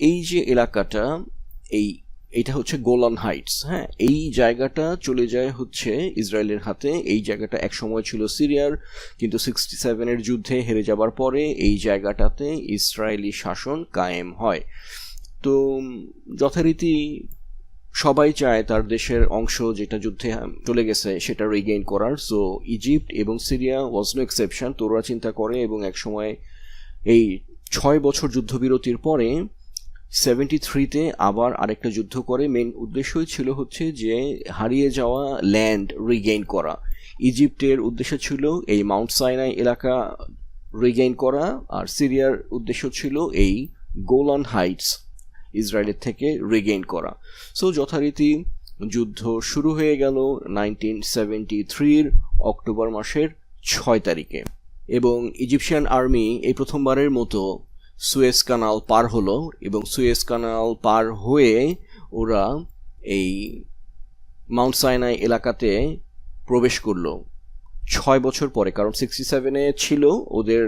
এই যে এলাকাটা, এই, এটা হচ্ছে গোলান হাইটস হ্যাঁ? এই জায়গাটা চলে যায় হচ্ছে ইসরায়েলের হাতে। এই জায়গাটা এক সময় ছিল সিরিয়ার, কিন্তু সিক্সটি সেভেনের যুদ্ধে হেরে যাবার পরে এই জায়গাটাতে ইসরায়েলি শাসন কায়েম হয়। তো যথারীতি সবাই চায় তার দেশের অংশ যেটা যুদ্ধে চলে গেছে সেটা রিগেইন করার। সো ইজিপ্ট এবং সিরিয়া ওয়াজ নো এক্সেপশন তোরা চিন্তা করে এবং একসময় এই ছয় বছর যুদ্ধবিরতির পরে সেভেন্টি থ্রিতে আবার আরেকটা যুদ্ধ করে। মেন উদ্দেশ্যই ছিল হচ্ছে যে হারিয়ে যাওয়া ল্যান্ড রিগেইন করা। ইজিপ্টের উদ্দেশ্য ছিল এই মাউন্ট সাইনাই এলাকা রিগেইন করা আর সিরিয়ার উদ্দেশ্য ছিল এই গোলান হাইটস ইসরায়েলের থেকে রিগেইন করা। সো যথারীতি যুদ্ধ শুরু হয়ে গেল নাইনটিন সেভেন্টি থ্রির অক্টোবর মাসের ছয় তারিখে। এবং ইজিপশিয়ান আর্মি এই প্রথমবারের মতো সুয়েজ কানাল পার হলো এবং সুয়েজ কানাল পার হয়ে ওরা এই মাউন্ট সাইনাই এলাকাতে প্রবেশ করল। ছয় বছর পরে, কারণ সিক্সটি সেভেনে ছিল, ওদের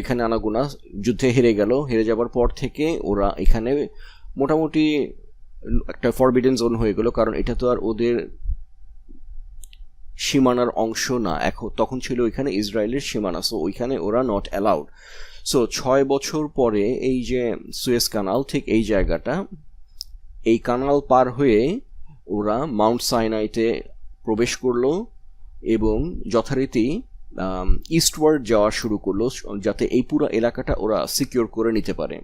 এখানে আনাগোনা, যুদ্ধে হেরে গেল। হেরে যাবার পর থেকে ওরা এখানে মোটামুটি একটা ফরবিডেন জোন হয়ে গেল, কারণ এটা তো আর ওদের সীমানার অংশ না। এখন, তখন ছিল ওইখানে ইসরায়েলের সীমানা সো ওইখানে ওরা নট অ্যালাউড সো ছয় বছর পরে এই যে সুয়েস কানাল, ঠিক এই জায়গাটা, এই কানাল পার হয়ে ওরা মাউন্ট সাইনাইতে প্রবেশ করল এবং যথারীতি ইস্টওয়ার্ড যাওয়া শুরু করল, যাতে এই পুরো এলাকাটা ওরা সিকিওর করে নিতে পারে।